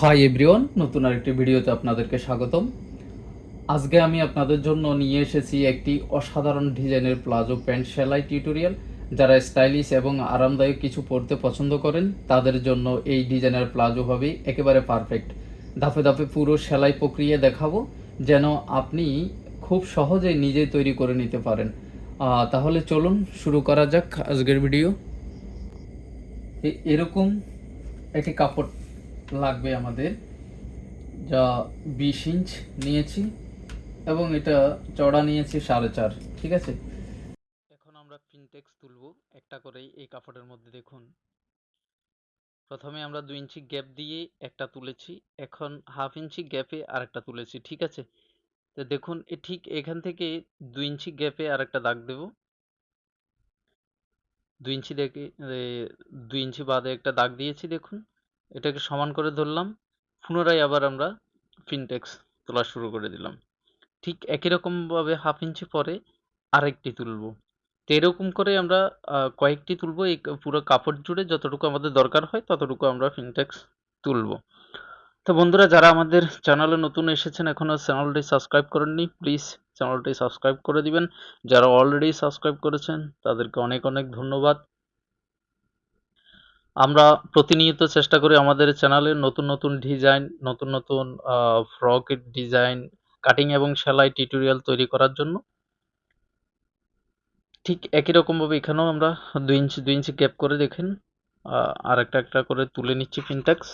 Hi everyone নতুন আরেকটি ভিডিওতে আপনাদেরকে স্বাগতম। আজকে আমি আপনাদের জন্য নিয়ে এসেছি একটি অসাধারণ ডিজাইনের প্লাজো প্যান্ট সেলাই টিউটোরিয়াল। যারা স্টাইলিশ এবং আরামদায়ক কিছু পরতে পছন্দ করেন, তাদের জন্য এই ডিজাইনের প্লাজো হবে একেবারে পারফেক্ট ধাপে ধাপে পুরো সেলাই প্রক্রিয়া দেখাবো, যেন আপনি খুব সহজেই নিজেই তৈরি করে নিতে পারেন। তাহলে চলুন শুরু করা যাক আজকের ভিডিও। এরকম একটি কাপড় লাগবে আমাদের। যা বিশ ইঞ্চ নিয়েছি এবং এটা চড়া নিয়েছি সাড়ে চার, ঠিক আছে? এখন আমরা প্রিন্টেক্স তুলব, একটা করেই এই কাপড়ের মধ্যে দেখুন। প্রথমে আমরা দুই ইঞ্চি গ্যাপ দিয়ে একটা তুলেছি, এখন হাফ ইঞ্চি গ্যাপে আরেকটা তুলেছি, ঠিক আছে? তো দেখুন ঠিক এখান থেকে দুই ইঞ্চি গ্যাপে আরেকটা দাগ দেব। দুই ইঞ্চি দেখে দুই ইঞ্চি বাদে একটা দাগ দিয়েছি, দেখুন। এটাকে সমান করে ধরলাম। পুনরায় আবার আমরা ফিনটেক্স তোলা শুরু করে দিলাম। ঠিক একই রকমভাবে হাফ ইঞ্চি পরে আরেকটি তুলবো। তো এরকম করে আমরা কয়েকটি তুলব। এই পুরো কাপড় জুড়ে যতটুকু আমাদের দরকার হয় ততটুকু আমরা ফিনটেক্স তুলব। তো বন্ধুরা, যারা আমাদের চ্যানেলে নতুন এসেছেন, এখনও চ্যানেলটি সাবস্ক্রাইব করেননি প্লিজ চ্যানেলটি সাবস্ক্রাইব করে দিবেন। যারা অলরেডি সাবস্ক্রাইব করেছেন, তাদেরকে অনেক অনেক ধন্যবাদ। আমরা প্রতিনিয়ত চেষ্টা করি আমাদের চ্যানেলে নতুন নতুন ডিজাইন নতুন নতুন ফ্রকের ডিজাইন কাটিং এবং সেলাই টিউটোরিয়াল তৈরি করার জন্য। ঠিক একই রকমভাবে এখানেও আমরা দুই ইঞ্চি দুই ইঞ্চি গ্যাপ করে দেখেন। আর একটা একটা করে তুলে নিচ্ছি পিনট্যাক্স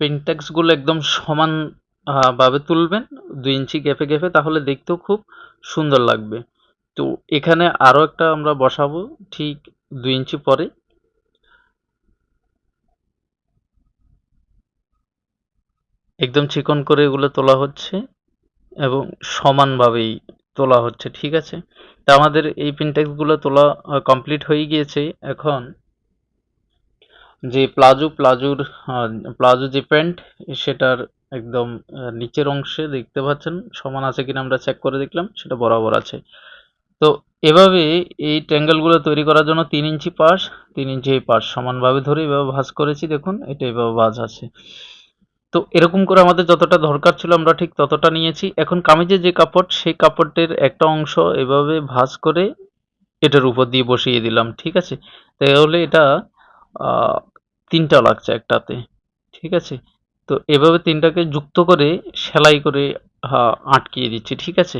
পিনট্যাক্সগুলো একদম সমান ভাবে তুলবেন, দুই ইঞ্চি গ্যাপে গ্যাপে তাহলে দেখতেও খুব সুন্দর লাগবে। তো এখানে আরও একটা আমরা বসাবো, ঠিক দুই ইঞ্চি পরে। একদম চিকন করে এগুলো তোলা হচ্ছে এবং সমানভাবেই তোলা হচ্ছে, ঠিক আছে? তা আমাদের এই পিনটেক্সগুলো তোলা কমপ্লিট হয়ে গিয়েছে এখন। যে প্লাজো প্লাজোর প্লাজো যে প্যান্ট সেটার একদম নিচের অংশে দেখতে পাচ্ছেন, সমান আছে কিনা আমরা চেক করে দেখলাম, সেটা বরাবর আছে। তো এভাবে এই ট্যাঙ্গেলগুলো তৈরি করার জন্য তিন ইঞ্চি পাশ, তিন ইঞ্চি এই পাশ সমানভাবে ধরে এভাবে ভাঁজ করেছি, দেখুন, এটা এভাবে ভাঁজ আছে। তো এরকম করে আমাদের যতটা দরকার ছিল আমরা ঠিক ততটা নিয়েছি। এখন কামিজের যে কাপড়, সেই কাপড়ের একটা অংশ এভাবে ভাঁজ করে এটার উপর দিয়ে বসিয়ে দিলাম, ঠিক আছে? তাহলে এটা তিনটা লাগছে একটাতে, ঠিক আছে? তো এভাবে তিনটাকে যুক্ত করে সেলাই করে আটকিয়ে দিচ্ছি, ঠিক আছে?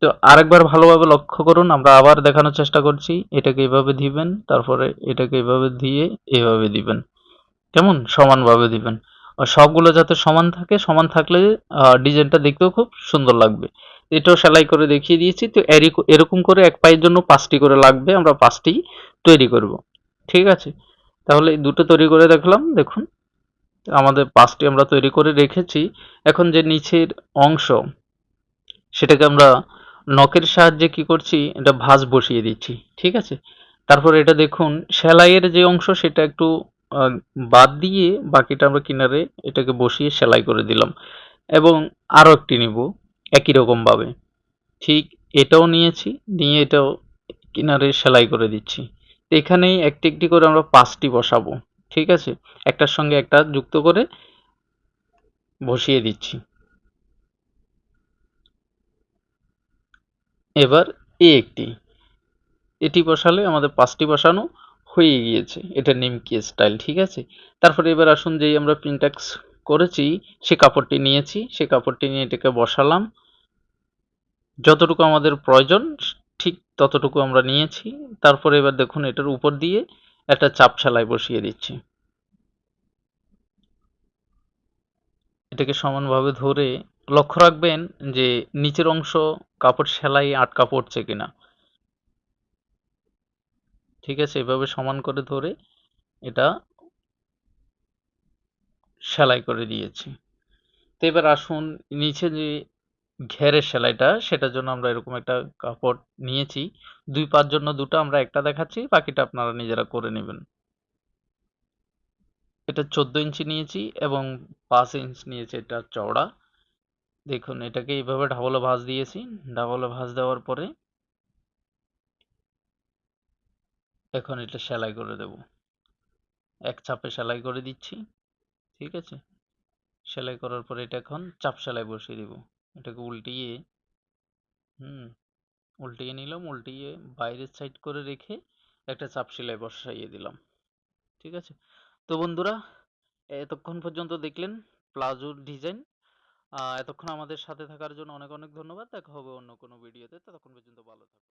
তো আরেকবার ভালোভাবে লক্ষ্য করুন, আমরা আবার দেখানোর চেষ্টা করছি, এটাকে এভাবে দিবেন, তারপরে এটাকে এভাবে দিয়ে এভাবে দিবেন। কেমন? সমানভাবে দিবেন। সবগুলো যাতে সমান থাকে, সমান থাকলে ডিজাইনটা দেখতেও খুব সুন্দর লাগবে। এটাও সেলাই করে দেখিয়ে দিয়েছি, তো এরি- এরকম করে এক পায়ের জন্য পাঁচটি করে লাগবে, আমরা পাঁচটি তৈরি করব। ঠিক আছে? তাহলে দুটো তৈরি করে দেখলাম, দেখুন। আমাদের পাঁচটি আমরা তৈরি করে রেখেছি। এখন যে নিচের অংশ, সেটাকে আমরা নখের সাহায্যে কি করছি? এটা ভাঁজ বসিয়ে দিচ্ছি, ঠিক আছে? তারপর এটা দেখুন, সেলাইয়ের যে অংশ সেটা একটু বাদ দিয়ে বাকিটা আমরা কিনারে এটাকে বসিয়ে সেলাই করে দিলাম। এবং আরও একটি নিব, একই রকমভাবে ঠিক এটাও নিয়েছি, নিয়ে এটাও কিনারে সেলাই করে দিচ্ছি। এখানেই একটি একটি করে আমরা পাঁচটি বসাবো, ঠিক আছে? একটার সঙ্গে একটা যুক্ত করে বসিয়ে দিচ্ছি। এবার এ একটি। এটি বসালে আমাদের পাঁচটি বসানো হয়ে গিয়েছে। এটা নিমকি স্টাইল ঠিক আছে? তারপরে এবার আসুন যেই আমরা প্রিন্টাক্স করেছি, সে কাপড়টি নিয়েছি। সে কাপড়টি নিয়ে এটাকে বসালাম। যতটুকু আমাদের প্রয়োজন, ঠিক ততটুকু আমরা নিয়েছি। তারপরে এবার দেখুন এটার উপর দিয়ে একটা চাপ সেলাই বসিয়ে দিচ্ছি। এটাকে সমানভাবে ধরে লক্ষ্য রাখবেন যে নিচের অংশ কাপড় সেলাই আটকা পড়ছে কিনা। ঠিক আছে, এভাবে সমান করে ধরে এটা সেলাই করে দিয়েছি। তো এবার আসুন, নিচে যে ঘেরের সেলাইটা, সেটার জন্য আমরা এরকম একটা কাপড় নিয়েছি। দুই পার জন্য দুটো, আমরা একটা দেখাচ্ছি, বাকিটা আপনারা নিজেরা করে নেবেন। এটা চোদ্দ ইঞ্চি নিয়েছি এবং পাঁচ ইঞ্চ নিয়েছি এটা চওড়া। দেখুন, এটাকে এইভাবে ডাবলে ভাঁজ দিয়েছি। ডাবলে ভাঁজ দেওয়ার পরে এখন এটা সেলাই করে দেব। এক চাপে সেলাই করে দিচ্ছি, ঠিক আছে? সেলাই করার পরে এটা এখন চাপ সেলাই বসিয়ে দিব। এটাকে উল্টিয়ে, হুম, উল্টিয়ে নিলাম, উল্টিয়ে বাইরের সাইড করে রেখে একটা চাপ সেলাই বসাইয়ে দিলাম, ঠিক আছে? তো বন্ধুরা, এতক্ষণ পর্যন্ত দেখলেন প্লাজোর ডিজাইন এতক্ষণ আমাদের সাথে থাকার জন্য অনেক অনেক ধন্যবাদ। দেখা হবে অন্য কোনো ভিডিওতে ততক্ষণ পর্যন্ত ভালো থাকুন।